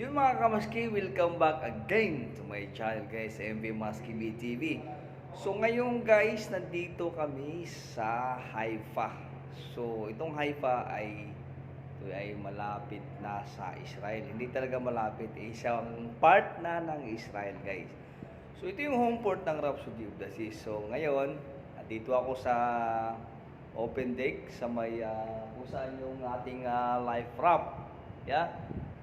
Yun mga kamaski, welcome back again to my channel guys, MV Maski BTV. So ngayon guys, nandito kami sa Haifa. So itong Haifa ay ay malapit na sa Israel. Hindi talaga malapit, eh, isang part na ng Israel guys. So ito yung home port ng Rhapsody of the Seas. So ngayon, nandito ako sa open deck sa may ah, kung saan yung ating ah, life raft. Yeah?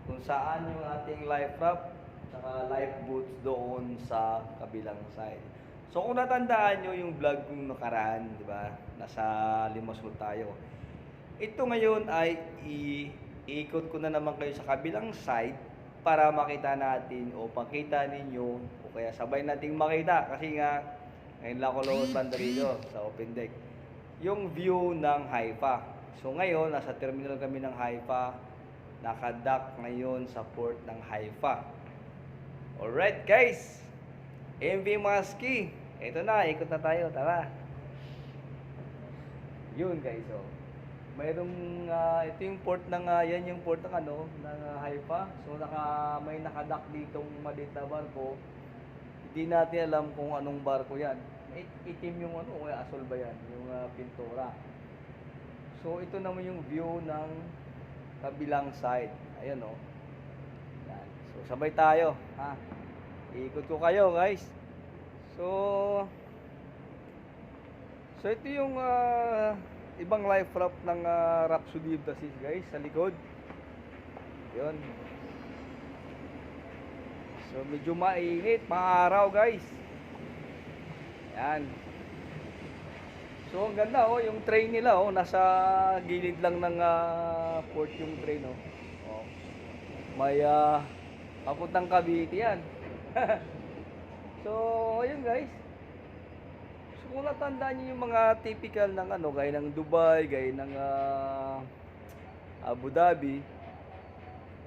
Kung saan yung ating life raft saka life boots doon sa kabilang side. So kung natandaan nyo yung vlog kong nakaraan, di ba? Nasa Limasol tayo. Ito ngayon ay iikot ko na naman kayo sa kabilang side para makita natin o pakita ninyo o kaya sabay nating makita kasi nga ngayon lang ako lumabas banda rito sa open deck yung view ng Haifa. So ngayon, nasa terminal kami ng Haifa. Nakadock ngayon sa port ng Haifa. Alright guys, MV Maski. Ito na, ikot na tayo. Tara. Yun guys, oh. Mayroong, ah, ito yung port ng, ah, yan yung port ng ano, ng ah, Haifa. So naka, may nakadock ditong maliit na barko. Hindi natin alam kung anong barko yan. It- Itim yung ano, o asol ba yan? Yung ah, pintura. So ito naman yung view ng kabilang side. Ayan oh. Yan. So sabay tayo, ha. Iikot ko kayo, guys. So So ito yung ah, ibang life raft ng uh, Rhapsody of the Seas, guys, sa likod. Yun. So medyo mainit, maaraw, guys. Yan. So ang ganda oh, yung train nila oh, nasa gilid lang ng ah, port yung train oh. oh. May ah, papuntang Cavite yan. so, ayun guys. So kung natandaan niyo yung mga typical ng ano, gaya ng Dubai, gaya ng ah, Abu Dhabi.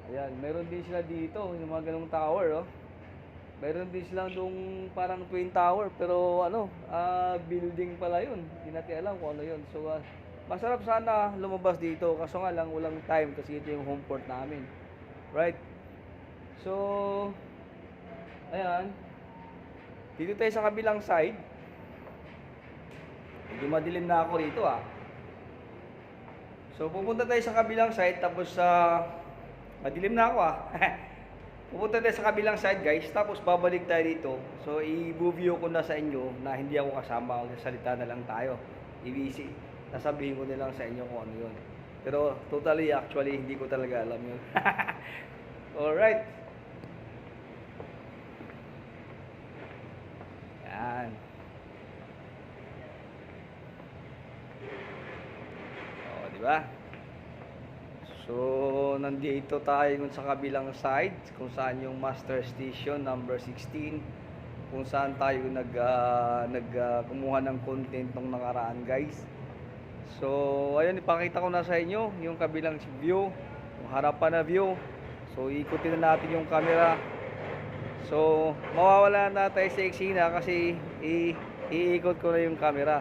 Ayan, meron din sila dito, yung mga ganong tower oh. Meron din silang doong parang twin tower pero ano, ah building pala 'yun. Hindi natin alam kung ano 'yun. So ah, masarap sana lumabas dito kaso nga lang walang time kasi ito yung home port namin. Right? So ayan. Dito tayo sa kabilang side. Medyo madilim na ako rito ah. So pupunta tayo sa kabilang side tapos sa madilim na ako ah. Pupunta tayo sa kabilang side guys, tapos babalik tayo dito. So i-review ko na sa inyo na hindi ako kasama, salita na lang tayo. i Nasabihin ko na lang sa inyo kung ano yun. Pero totally actually hindi ko talaga alam yun. Alright. Yan. Oh, di ba? So, nandito tayo dun sa kabilang side, kung saan yung master station number 16, kung saan tayo nag, ah, nag ah, kumuha ng content nung nakaraan guys. So, ayun, ipakita ko na sa inyo yung kabilang view, yung harapan na view. So, ikutin na natin yung camera. So, mawawala na tayo sa eksena kasi i iikot ko na yung camera.